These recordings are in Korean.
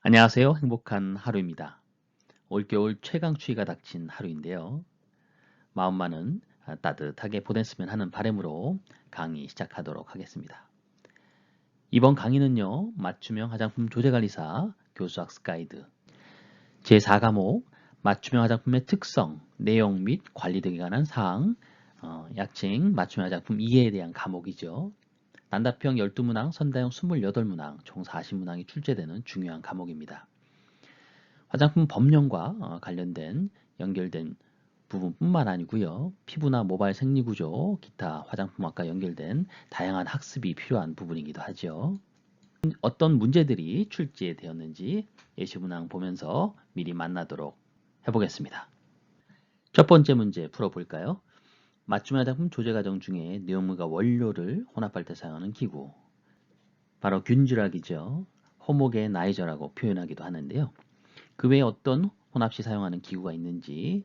안녕하세요. 행복한 하루입니다. 올겨울 최강 추위가 닥친 하루인데요. 마음만은 따뜻하게 보냈으면 하는 바람으로 강의 시작하도록 하겠습니다. 이번 강의는요. 맞춤형 화장품 조제관리사 교수학습 가이드 제4과목 맞춤형 화장품의 특성, 내용 및 관리 등에 관한 사항 어, 약칭 맞춤형 화장품 이해에 대한 과목이죠. 난다평 12문항, 선다형 28문항, 총 40문항이 출제되는 중요한 과목입니다. 화장품 법령과 어, 관련된 연결된 부분뿐만 아니고요. 피부나 모발 생리구조, 기타 화장품학과 연결된 다양한 학습이 필요한 부분이기도 하죠. 어떤 문제들이 출제되었는지 예시문항 보면서 미리 만나도록 해보겠습니다. 첫 번째 문제 풀어볼까요? 맞춤 화장품 조제 과정 중에 내용물과 원료를 혼합할 때 사용하는 기구 바로 균주락이죠. 호목의 나이저라고 표현하기도 하는데요. 그 외에 어떤 혼합 시 사용하는 기구가 있는지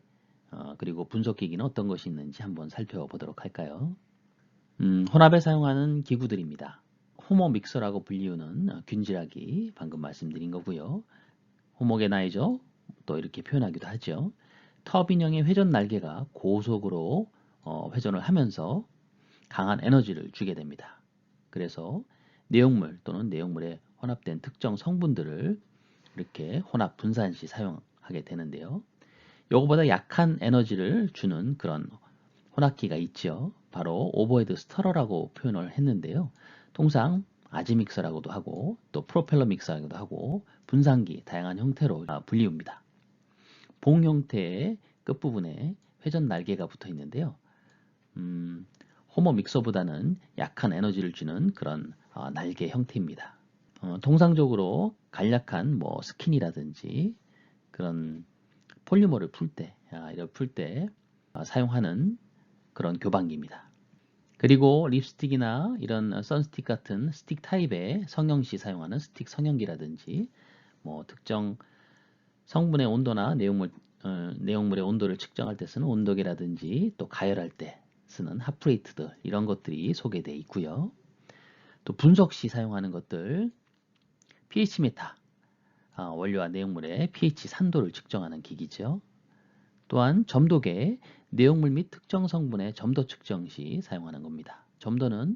어, 그리고 분석기기는 어떤 것이 있는지 한번 살펴보도록 할까요? 음, 혼합에 사용하는 기구들입니다. 호모 믹서라고 불리우는 균질하기 방금 말씀드린 거고요. 호목의 나이저 또 이렇게 표현하기도 하죠. 터빈형의 회전 날개가 고속으로 어, 회전을 하면서 강한 에너지를 주게 됩니다. 그래서 내용물 또는 내용물에 혼합된 특정 성분들을 이렇게 혼합 분산 시 사용하게 되는데요. 이거보다 약한 에너지를 주는 그런 혼합기가 있죠. 바로 오버헤드 스터러라고 표현을 했는데요. 통상 아지 믹서라고도 하고 또 프로펠러 믹서라고도 하고 분산기 다양한 형태로 분리웁니다. 봉 형태의 끝부분에 회전 날개가 붙어 있는데요. 음, 호모 믹서보다는 약한 에너지를 주는 그런 어, 날개 형태입니다. 어, 통상적으로 간략한 뭐 스킨이라든지 그런 폴리머를 풀 때, 아, 이를 풀때 어, 사용하는 그런 교반기입니다. 그리고 립스틱이나 이런 선스틱 같은 스틱 타입의 성형시 사용하는 스틱 성형기라든지 뭐 특정 성분의 온도나 내용물, 어, 내용물의 온도를 측정할 때 쓰는 온도계라든지 또 가열할 때 쓰는 핫플레이트들 이런 것들이 소개되어 있고요. 또 분석 시 사용하는 것들 pH 메타 아, 원료와 내용물의 pH 산도를 측정하는 기기죠. 또한 점도계 내용물 및 특정 성분의 점도 측정 시 사용하는 겁니다. 점도는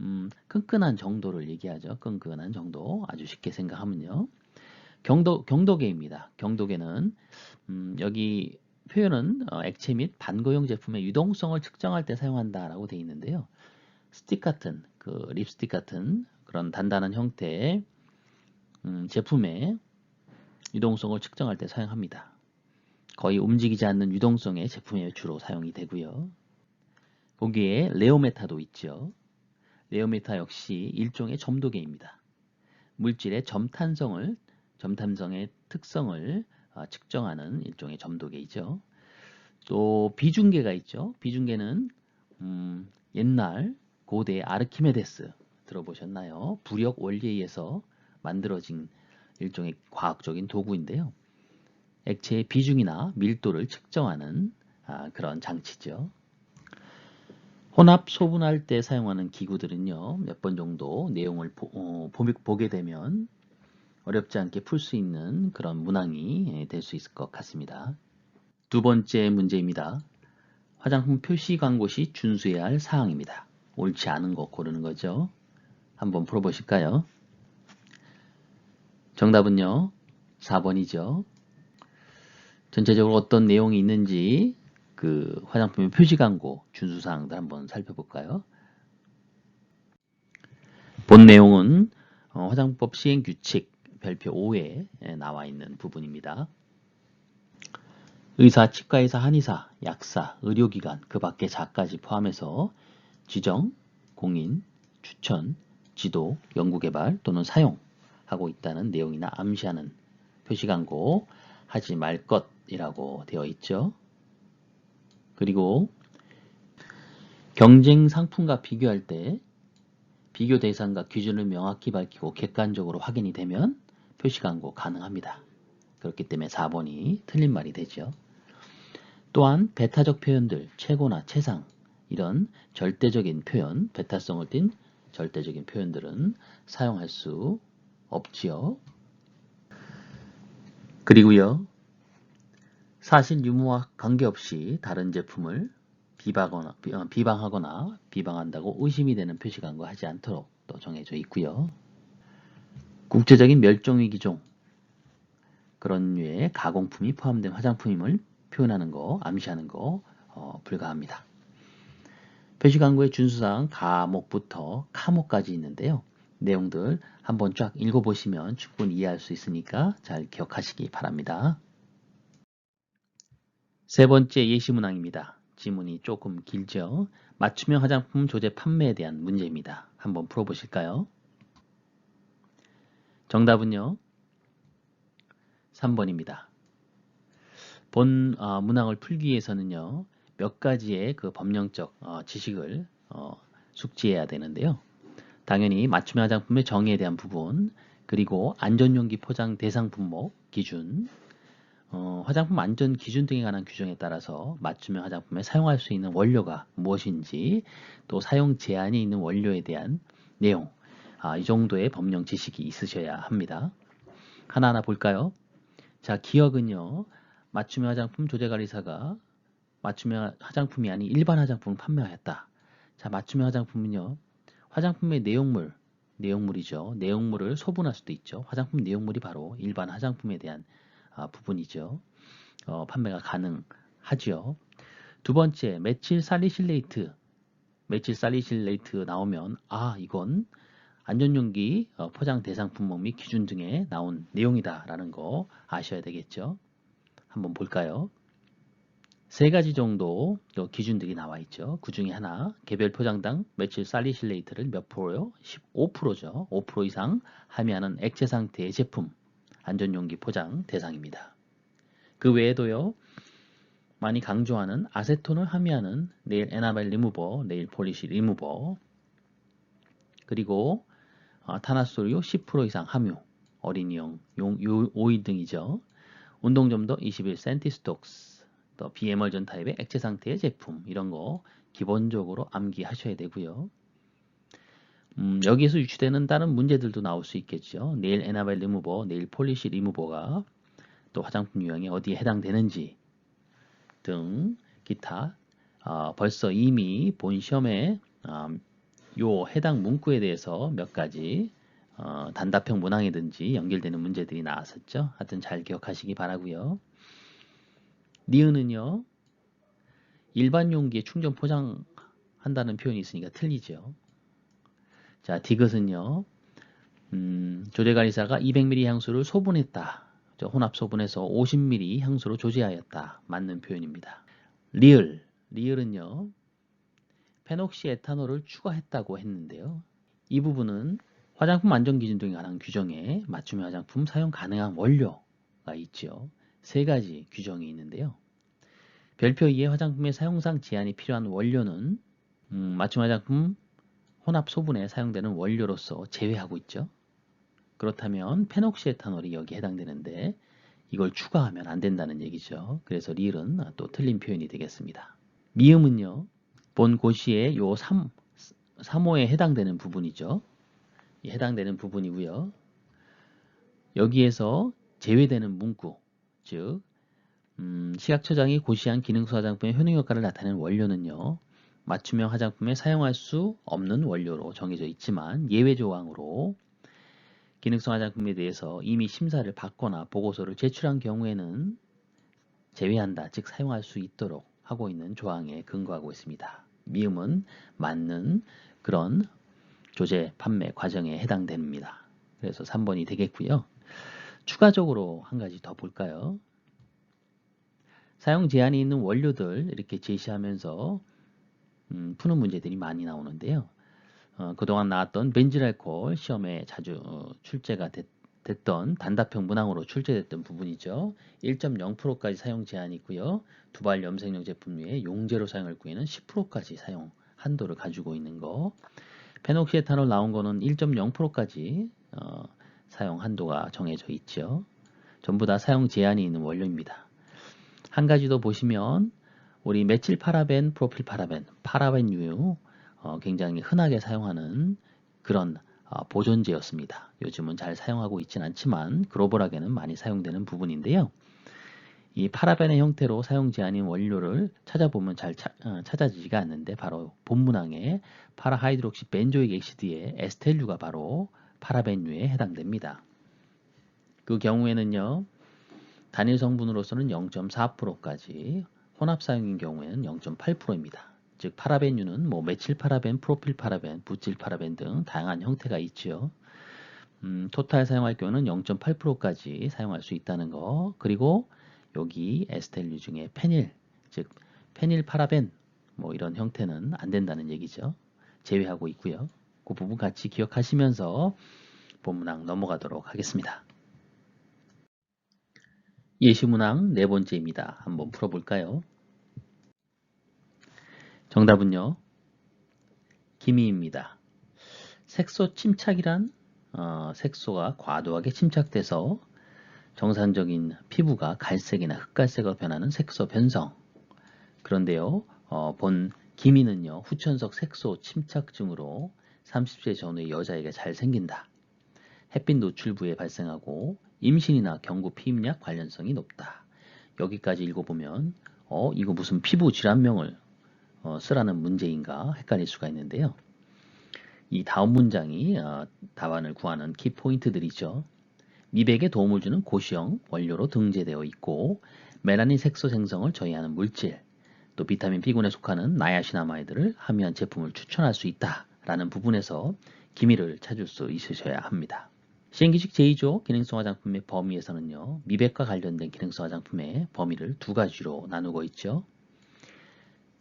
음, 끈끈한 정도를 얘기하죠. 끈끈한 정도 아주 쉽게 생각하면요. 경도, 경도계입니다. 경도계는 음, 여기 표현은 어, 액체 및 반고용 제품의 유동성을 측정할 때 사용한다라고 되어 있는데요. 스틱 같은 그 립스틱 같은 그런 단단한 형태의 음, 제품의 유동성을 측정할 때 사용합니다. 거의 움직이지 않는 유동성의 제품에 주로 사용이 되고요. 거기에 레오메타도 있죠. 레오메타 역시 일종의 점도계입니다. 물질의 점탄성을 점탄성의 특성을 아, 측정하는 일종의 점도계이죠. 또 비중계가 있죠. 비중계는 음, 옛날 고대 아르키메데스 들어보셨나요? 부력 원리에 의해서 만들어진 일종의 과학적인 도구인데요. 액체의 비중이나 밀도를 측정하는 아, 그런 장치죠. 혼합 소분할 때 사용하는 기구들은요. 몇 번 정도 내용을 보, 어, 보게 되면 어렵지 않게 풀 수 있는 그런 문항이 예, 될수 있을 것 같습니다. 두 번째 문제입니다. 화장품 표시 광고 시 준수해야 할 사항입니다. 옳지 않은 거 고르는 거죠. 한번 풀어보실까요? 정답은요. 4번이죠. 전체적으로 어떤 내용이 있는지 그 화장품의 표시 광고 준수 사항들 한번 살펴볼까요? 본 내용은 어, 화장법 시행 규칙 별표 5에 나와 있는 부분입니다. 의사, 치과의사, 한의사, 약사, 의료기관, 그 밖의 자까지 포함해서 지정, 공인, 추천, 지도, 연구개발 또는 사용하고 있다는 내용이나 암시하는 표시광고 하지 말 것이라고 되어 있죠. 그리고 경쟁 상품과 비교할 때 비교 대상과 기준을 명확히 밝히고 객관적으로 확인이 되면 표시 광고 가능합니다. 그렇기 때문에 4번이 틀린 말이 되죠. 또한 베타적 표현들, 최고나 최상 이런 절대적인 표현, 베타성을 띤 절대적인 표현들은 사용할 수 없지요. 그리고요. 사실 유무와 관계없이 다른 제품을 비방하거나, 비방한다고 의심이 되는 표시광고 하지 않도록 또 정해져 있고요. 국제적인 멸종위 기종 그런 류의 가공품이 포함된 화장품임을 표현하는 거, 암시하는 거 어, 불가합니다. 표시광고의 준수사항 가목부터 카목까지 있는데요. 내용들 한번 쫙 읽어보시면 충분히 이해할 수 있으니까 잘 기억하시기 바랍니다. 세 번째 예시문항입니다. 지문이 조금 길죠? 맞춤형 화장품 조제 판매에 대한 문제입니다. 한번 풀어보실까요? 정답은요. 3번입니다. 본 어, 문항을 풀기 위해서는요. 몇 가지의 그 법령적 어, 지식을 어, 숙지해야 되는데요. 당연히 맞춤형 화장품의 정의에 대한 부분, 그리고 안전용기 포장 대상 품목 기준, 어, 화장품 안전 기준 등에 관한 규정에 따라서 맞춤형 화장품에 사용할 수 있는 원료가 무엇인지, 또 사용 제한이 있는 원료에 대한 내용, 아, 이 정도의 법령 지식이 있으셔야 합니다. 하나하나 볼까요? 자, 기억은요. 맞춤형 화장품 조제관리사가 맞춤형 화장품이 아닌 일반 화장품을 판매하였다. 자, 맞춤형 화장품은요. 화장품의 내용물, 내용물이죠. 내용물을 소분할 수도 있죠. 화장품 내용물이 바로 일반 화장품에 대한 아, 부분이죠. 어, 판매가 가능하죠. 두 번째, 메칠 살리실레이트. 메칠 살리실레이트 나오면 아, 이건 안전용기 어, 포장 대상 품목 및 기준 등에 나온 내용이다라는 거 아셔야 되겠죠. 한번 볼까요? 세 가지 정도 기준들이 나와 있죠. 그 중에 하나 개별 포장당 메칠 살리실레이트를 몇 프로요? 15%죠. 5% 이상 함유하는 액체 상태의 제품 안전용기 포장 대상입니다. 그 외에도요. 많이 강조하는 아세톤을 함유하는 네일 에나벨 리무버, 네일 폴리시 리무버 그리고 어, 탄화수류 10% 이상 함유, 어린이용, 용, 요, 오일 등이죠. 운동점도 21cm 스톡스, 또 비에멀전 타입의 액체 상태의 제품 이런 거 기본적으로 암기하셔야 되고요. 음, 여기에서 유추되는 다른 문제들도 나올 수 있겠죠. 네일 에나벨 리무버, 네일 폴리시 리무버가 또 화장품 유형에 어디에 해당되는지 등 기타 어, 벌써 이미 본 시험에 어, 요 해당 문구에 대해서 몇 가지 어, 단답형 문항이든지 연결되는 문제들이 나왔었죠. 하여튼 잘 기억하시기 바라고요. 니은은요. 일반 용기에 충전 포장한다는 표현이 있으니까 틀리죠. 자, 디귿은요. 음, 조제관리사가 200ml 향수를 소분했다. 혼합 소분해서 50ml 향수로 조제하였다. 맞는 표현입니다. 리을, 리을은요. 페녹시 에탄올을 추가했다고 했는데요. 이 부분은 화장품 안전기준 등에 관한 규정에 맞춤형 화장품 사용 가능한 원료가 있죠. 세 가지 규정이 있는데요. 별표 2의 화장품의 사용상 제한이 필요한 원료는 음, 맞춤 화장품 혼합 소분에 사용되는 원료로서 제외하고 있죠. 그렇다면 페녹시에탄올이 여기에 해당되는데 이걸 추가하면 안 된다는 얘기죠. 그래서 릴은 또 틀린 표현이 되겠습니다. 미음은요. 본 고시의 요 3, 3호에 해당되는 부분이죠. 해당되는 부분이고요. 여기에서 제외되는 문구, 즉 음, 시각처장이 고시한 기능수 화장품의 효능 효과를 나타내는 원료는요. 맞춤형 화장품에 사용할 수 없는 원료로 정해져 있지만 예외 조항으로 기능성 화장품에 대해서 이미 심사를 받거나 보고서를 제출한 경우에는 제외한다, 즉 사용할 수 있도록 하고 있는 조항에 근거하고 있습니다. 미음은 맞는 그런 조제 판매 과정에 해당됩니다. 그래서 3번이 되겠고요. 추가적으로 한 가지 더 볼까요? 사용 제한이 있는 원료들 이렇게 제시하면서 음, 푸는 문제들이 많이 나오는데요. 어, 그동안 나왔던 벤질알코올 시험에 자주 어, 출제가 됐, 됐던 단답형 문항으로 출제됐던 부분이죠. 1.0%까지 사용 제한이 있고요. 두발 염색용 제품 외에 용제로 사용할 경우에는 10%까지 사용 한도를 가지고 있는 거. 페녹시에탄올 나온 거는 1.0%까지 어, 사용 한도가 정해져 있죠. 전부 다 사용 제한이 있는 원료입니다. 한 가지 더 보시면 우리 메칠 파라벤, 프로필 파라벤, 파라벤유 어, 굉장히 흔하게 사용하는 그런 아, 보존제였습니다. 요즘은 잘 사용하고 있진 않지만 글로벌하게는 많이 사용되는 부분인데요. 이 파라벤의 형태로 사용지 아닌 원료를 찾아보면 잘 차, 어, 찾아지지가 않는데 바로 본문항의 파라하이드록시 벤조익 액시드의 에스텔류가 바로 파라벤류에 해당됩니다. 그 경우에는요. 단일 성분으로서는 0.4%까지 혼합 사용인 경우에는 0.8%입니다. 즉 파라벤유는 뭐 메칠 파라벤, 프로필 파라벤, 부칠 파라벤 등 다양한 형태가 있죠. 음, 토탈 사용할 경우는 0.8%까지 사용할 수 있다는 거. 그리고 여기 에스텔류 중에 페닐, 즉 페닐 파라벤 뭐 이런 형태는 안 된다는 얘기죠. 제외하고 있고요. 그 부분 같이 기억하시면서 본문항 넘어가도록 하겠습니다. 예시문항 네 번째입니다. 한번 풀어볼까요? 정답은요. 기미입니다. 색소 침착이란 어, 색소가 과도하게 침착돼서 정상적인 피부가 갈색이나 흑갈색으로 변하는 색소 변성. 그런데요, 어, 본 기미는요, 후천석 색소 침착증으로 30세 전후의 여자에게 잘 생긴다. 햇빛 노출 부에 발생하고 임신이나 경구 피임약 관련성이 높다. 여기까지 읽어보면 어 이거 무슨 피부 질환명을 어, 쓰라는 문제인가 헷갈릴 수가 있는데요. 이 다음 문장이 어, 답안을 구하는 키포인트들이죠. 미백에 도움을 주는 고시형 원료로 등재되어 있고 멜라닌 색소 생성을 저해하는 물질, 또 비타민 B군에 속하는 나야시나마이드를 함유한 제품을 추천할 수 있다라는 부분에서 기미를 찾을 수 있으셔야 합니다. 시행기식 제2조 기능성 화장품의 범위에서는요. 미백과 관련된 기능성 화장품의 범위를 두 가지로 나누고 있죠.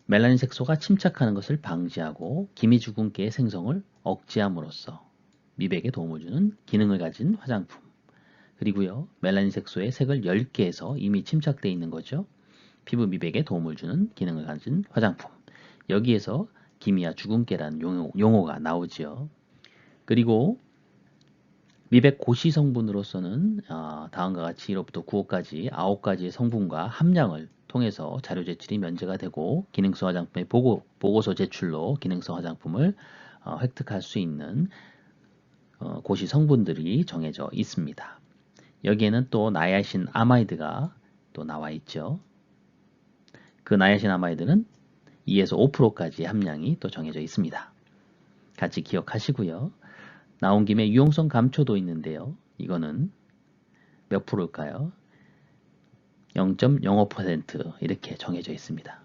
멜라닌 색소가 침착하는 것을 방지하고 기미주근깨의 생성을 억제함으로써 미백에 도움을 주는 기능을 가진 화장품 그리고요. 멜라닌 색소의 색을 10개에서 이미 침착되어 있는 거죠. 피부 미백에 도움을 주는 기능을 가진 화장품. 여기에서 기미와 주근깨라는 용어, 가 나오죠. 그리고 미백 고시 성분으로서는 어, 다음과 같이 1호부터 9호까지 9가지의 성분과 함량을 통해서 자료 제출이 면제가 되고 기능성 화장품의 보고, 보고서 제출로 기능성 화장품을 어, 획득할 수 있는 어, 고시 성분들이 정해져 있습니다. 여기에는 또 나야신 아마이드가 또 나와 있죠. 그 나야신 아마이드는 2에서 5%까지의 함량이 또 정해져 있습니다. 같이 기억하시고요. 나온 김에 유용성 감초도 있는데요. 이거는 몇 프로일까요? 0.05% 이렇게 정해져 있습니다.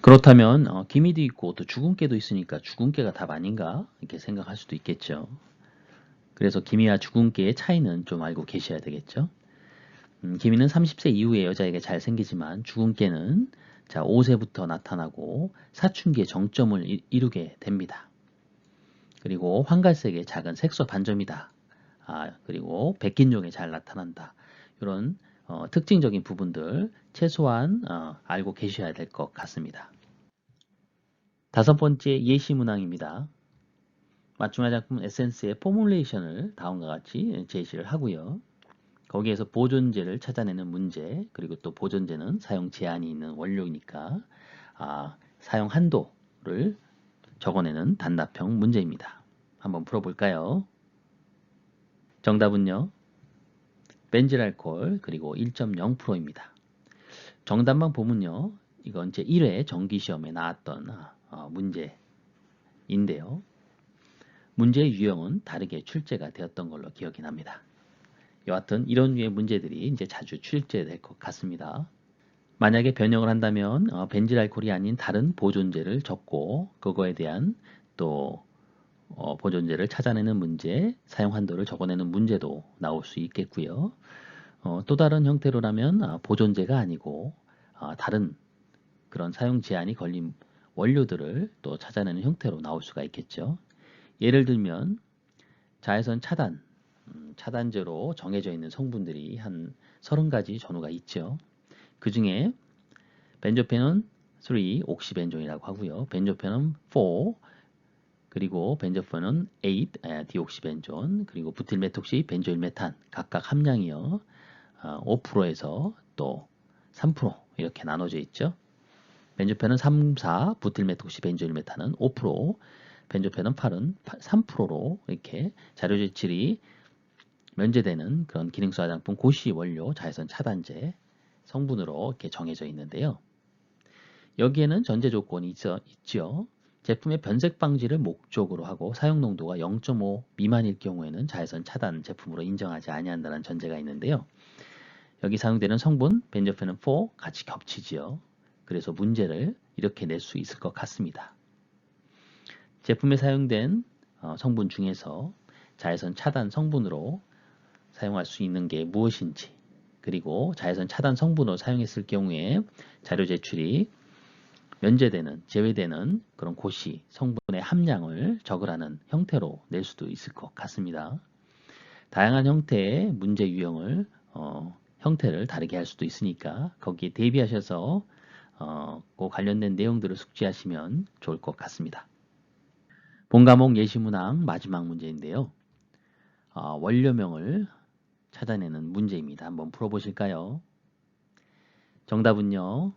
그렇다면 어, 기미도 있고 또 주근깨도 있으니까 주근깨가 답 아닌가 이렇게 생각할 수도 있겠죠. 그래서 기미와 주근깨의 차이는 좀 알고 계셔야 되겠죠. 음, 기미는 30세 이후에 여자에게 잘 생기지만 주근깨는 자 5세부터 나타나고 사춘기의 정점을 이루게 됩니다. 그리고 황갈색의 작은 색소 반점이다. 아, 그리고 백긴종에 잘 나타난다. 이런 어, 특징적인 부분들 최소한 어, 알고 계셔야 될 것 같습니다. 다섯 번째 예시 문항입니다. 맞춤 화장품 에센스의 포뮬레이션을 다음과 같이 제시를 하고요. 거기에서 보존제를 찾아내는 문제 그리고 또 보존제는 사용 제한이 있는 원료이니까 아, 사용 한도를 적어내는 단답형 문제입니다. 한번 풀어볼까요? 정답은요. 벤질알콜 그리고 1.0%입니다. 정답만 보면요. 이건 제 1회 정기시험에 나왔던 어, 문제인데요. 문제의 유형은 다르게 출제가 되었던 걸로 기억이 납니다. 여하튼 이런 류의 문제들이 이제 자주 출제될 것 같습니다. 만약에 변형을 한다면 어, 벤질알콜이 아닌 다른 보존제를 적고 그거에 대한 또 어, 보존제를 찾아내는 문제, 사용 한도를 적어내는 문제도 나올 수 있겠고요. 어, 또 다른 형태로라면 아, 보존제가 아니고 아, 다른 그런 사용 제한이 걸린 원료들을 또 찾아내는 형태로 나올 수가 있겠죠. 예를 들면 자외선 차단, 음, 차단제로 정해져 있는 성분들이 한 30가지 전후가 있죠. 그 중에 벤조펜은 3, 옥시벤존이라고 하고요. 벤조펜은 4, 그리고 벤조펜은 8, 디옥시벤존, 그리고 부틸메톡시, 벤조일메탄 각각 함량이요. 5%에서 또 3% 이렇게 나눠져 있죠. 벤조펜은 3, 4, 부틸메톡시, 벤조일메탄은 5%, 벤조페는 8은 3%로 이렇게 자료 제출이 면제되는 그런 기능수 화장품 고시 원료 자외선 차단제 성분으로 이렇게 정해져 있는데요. 여기에는 전제 조건이 있어, 있죠. 제품의 변색 방지를 목적으로 하고 사용 농도가 0.5 미만일 경우에는 자외선 차단 제품으로 인정하지 아니한다는 전제가 있는데요. 여기 사용되는 성분 벤조페는 4 같이 겹치지요. 그래서 문제를 이렇게 낼 수 있을 것 같습니다. 제품에 사용된 어, 성분 중에서 자외선 차단 성분으로 사용할 수 있는 게 무엇인지 그리고 자외선 차단 성분으로 사용했을 경우에 자료 제출이 면제되는 제외되는 그런 고시 성분의 함량을 적으라는 형태로 낼 수도 있을 것 같습니다. 다양한 형태의 문제 유형을 어, 형태를 다르게 할 수도 있으니까 거기에 대비하셔서 어, 그 관련된 내용들을 숙지하시면 좋을 것 같습니다. 본과목 예시문항 마지막 문제인데요. 어, 원료명을 찾아내는 문제입니다. 한번 풀어보실까요? 정답은요.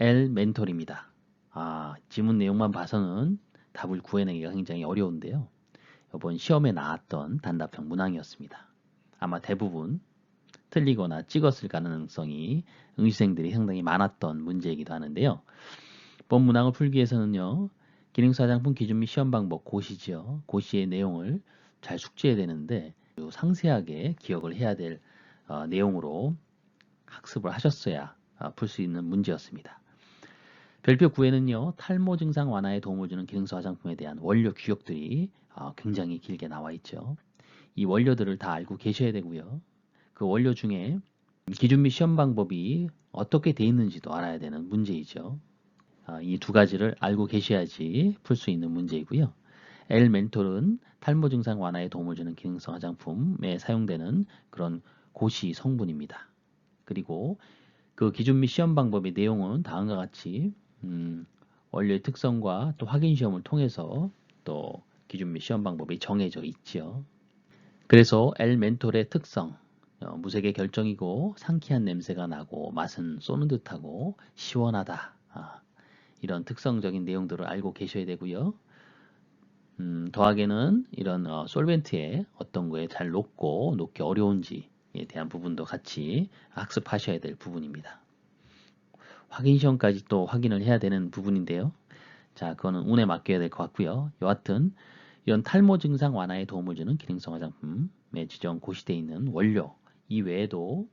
L 멘톨입니다. 아, 지문 내용만 봐서는 답을 구해내기가 굉장히 어려운데요. 이번 시험에 나왔던 단답형 문항이었습니다. 아마 대부분 틀리거나 찍었을 가능성이 응시생들이 상당히 많았던 문제이기도 하는데요. 본 문항을 풀기 위해서는요. 기능사 장품 기준 및 시험 방법 고시죠. 고시의 내용을 잘 숙지해야 되는데 상세하게 기억을 해야 될 어, 내용으로 학습을 하셨어야 어, 풀수 있는 문제였습니다. 별표 9에는요. 탈모 증상 완화에 도움을 주는 기능성 화장품에 대한 원료 규격들이 어, 굉장히 길게 나와 있죠. 이 원료들을 다 알고 계셔야 되고요. 그 원료 중에 기준 및 시험 방법이 어떻게 돼 있는지도 알아야 되는 문제이죠. 아, 이두 가지를 알고 계셔야지 풀 수 있는 문제이고요. L 멘톨은 탈모 증상 완화에 도움을 주는 기능성 화장품에 사용되는 그런 고시 성분입니다. 그리고 그 기준 및 시험 방법의 내용은 다음과 같이 음, 원료의 특성과 또 확인 시험을 통해서 또 기준 및 시험 방법이 정해져 있지요. 그래서 L 멘톨의 특성, 어, 무색의 결정이고 상쾌한 냄새가 나고 맛은 쏘는 듯하고 시원하다. 아, 이런 특성적인 내용들을 알고 계셔야 되고요. 음, 더하기는 이런 어, 솔벤트에 어떤 거에 잘 녹고 녹기 어려운지에 대한 부분도 같이 학습하셔야 될 부분입니다. 확인 시험까지 또 확인을 해야 되는 부분인데요. 자, 그거는 운에 맡겨야 될 것 같고요. 여하튼 이런 탈모 증상 완화에 도움을 주는 기능성 화장품에 지정 고시되어 있는 원료 이 외에도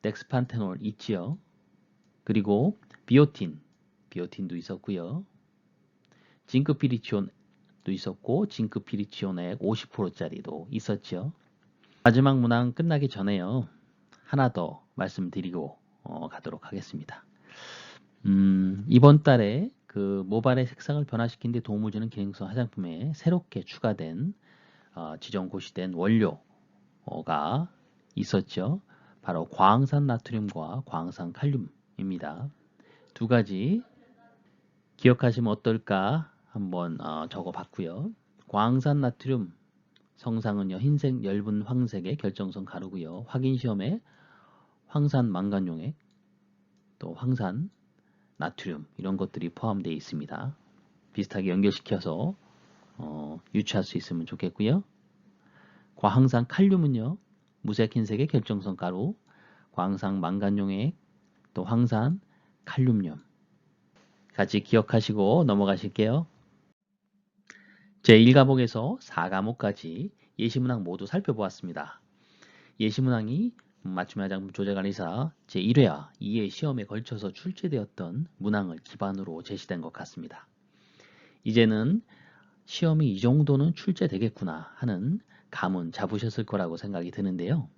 덱스판테놀 있지요. 그리고 비오틴, 비오틴도 있었고요. 징크피리치온 도 있었고 징크 피리치온액 50%짜리도 있었죠. 마지막 문항 끝나기 전에요. 하나 더 말씀드리고 어, 가도록 하겠습니다. 음, 이번 달에 그 모발의 색상을 변화시키는 데 도움을 주는 기능성 화장품에 새롭게 추가된 어, 지정 고시된 원료가 있었죠. 바로 광산 나트륨과 광산 칼륨입니다. 두 가지 기억하시면 어떨까 한번 어, 적어봤고요. 광산 나트륨 성상은요 흰색 엷은 황색의 결정선 가루고요. 확인 시험에 황산 망간용액 또 황산 나트륨 이런 것들이 포함되어 있습니다. 비슷하게 연결시켜서 어, 유추할 수 있으면 좋겠고요. 과항산 칼륨은요. 무색 흰색의 결정선 가루, 광산 망간용액, 또 황산 칼륨염 같이 기억하시고 넘어가실게요. 제1과목에서 4과목까지 예시문항 모두 살펴보았습니다. 예시문항이 맞춤 화장품 조제관리사 제1회와 2회 시험에 걸쳐서 출제되었던 문항을 기반으로 제시된 것 같습니다. 이제는 시험이 이 정도는 출제되겠구나 하는 감은 잡으셨을 거라고 생각이 드는데요.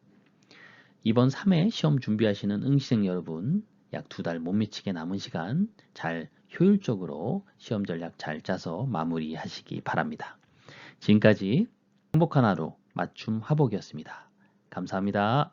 이번 3회 시험 준비하시는 응시생 여러분 약 두 달 못 미치게 남은 시간 잘 효율적으로 시험 전략 잘 짜서 마무리하시기 바랍니다. 지금까지 행복한 하루 맞춤 화복이었습니다. 감사합니다.